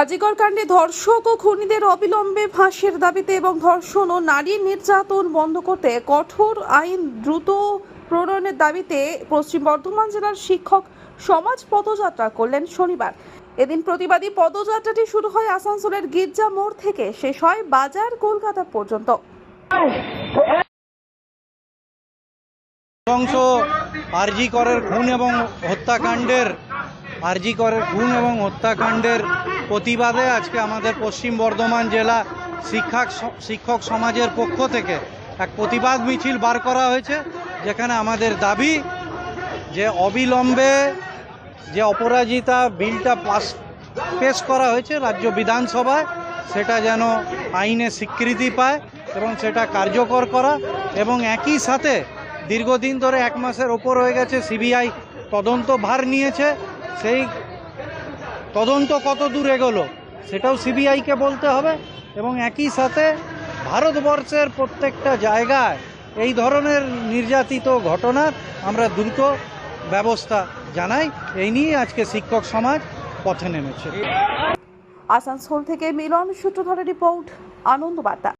আজিকর কাণ্ডে ধর্ষক ও খুনিদের অবিলম্বে ফাঁসির দাবিতে এবং ধর্ষণ ও নারী নির্যাতন বন্ধ করতে কঠোর আইন দ্রুত প্রণয়নের দাবিতে পশ্চিম বর্ধমান জেলার শিক্ষক সমাজ পদযাত্রা করলেন শনিবার। এদিন প্রতিবাদী পদযাত্রাটি শুরু হয় আসানসোলের গির্জা মোড় থেকে। শেষ হয় বাজার কলকাতা পর্যন্ত। আরজি করের খুন এবং হত্যাকাণ্ডের আরজি খুন এবং হত্যাকাণ্ডের প্রতিবাদে আজকে আমাদের পশ্চিম বর্ধমান জেলা শিক্ষক শিক্ষক সমাজের পক্ষ থেকে এক প্রতিবাদ মিছিল বার করা হয়েছে, যেখানে আমাদের দাবি যে অবিলম্বে যে অপরাজিতা বিলটা পাস, পেশ করা হয়েছে রাজ্য বিধানসভায়, সেটা যেন আইনে স্বীকৃতি পায় এবং সেটা কার্যকর করা এবং একই সাথে দীর্ঘদিন ধরে এক মাসের ওপর হয়ে গেছে সিবিআই তদন্ত ভার নিয়েছে। সেই তদন্ত কত দূর এগোলো সেটাও সিবিআইকে বলতে হবে এবং একই সাথে ভারতবর্ষের প্রত্যেকটা জায়গায় এই ধরনের নির্যাতিত ঘটনার আমরা দ্রুত ব্যবস্থা জানাই। এই নিয়ে আজকে শিক্ষক সমাজ পথে নেমেছে। আসানসোল থেকে মিলন সূত্রধরের রিপোর্ট আনন্দ বার্তা